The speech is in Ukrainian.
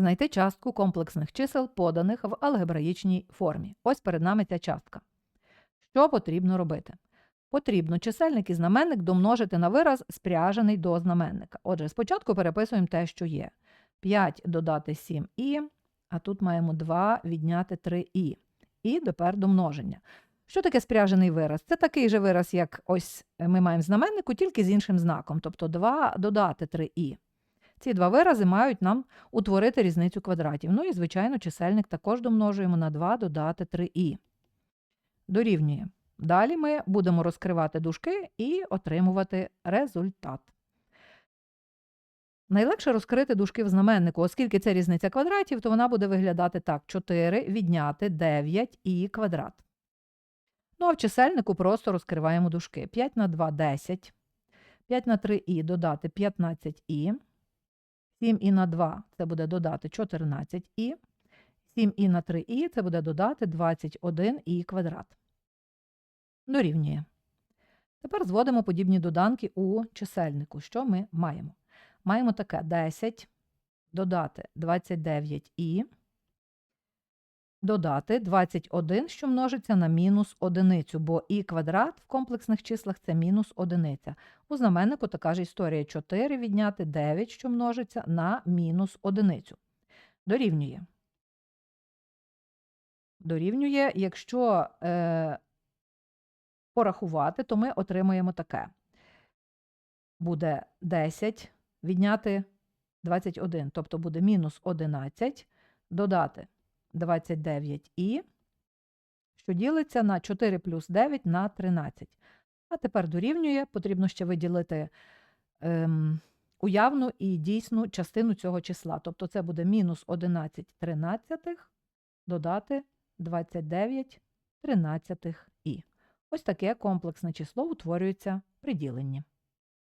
Знайти частку комплексних чисел, поданих в алгебраїчній формі. Ось перед нами ця частка. Що потрібно робити? Потрібно чисельник і знаменник домножити на вираз, спряжений до знаменника. Отже, спочатку переписуємо те, що є. 5 додати 7і, а тут маємо 2 відняти 3і. І тепер домноження. Що таке спряжений вираз? Це такий же вираз, як ось ми маємо знаменнику, тільки з іншим знаком, тобто 2 додати 3і. Ці два вирази мають нам утворити різницю квадратів. Ну і, звичайно, чисельник також домножуємо на 2 додати 3і. Дорівнює. Далі ми будемо розкривати дужки і отримувати результат. Найлегше розкрити дужки в знаменнику, оскільки це різниця квадратів, то вона буде виглядати так: 4 відняти 9 і квадрат. Ну а в чисельнику просто розкриваємо дужки. 5 на 2 – 10, 5 на 3 і додати 15 і, 7 і на 2 це буде додати 14 і, 7 і на 3 і це буде додати 21 і квадрат. Дорівнює. Тепер зводимо подібні доданки у чисельнику. Що ми маємо? Маємо таке 10 додати 29 і додати 21, що множиться на мінус одиницю, бо і квадрат в комплексних числах це мінус одиниця. У знаменнику така ж історія 4 відняти 9, що множиться на мінус одиницю. Дорівнює. Дорівнює, якщо е, порахувати, то ми отримуємо таке. Буде 10 відняти 21, тобто буде мінус 11, додати 29 і, що ділиться на 4 плюс 9 на 13. А тепер дорівнює, потрібно ще виділити ем, уявну і дійсну частину цього числа. Тобто це буде мінус 11 тринадцятих додати 29 тринадцятих і. Ось таке комплексне число утворюється при діленні.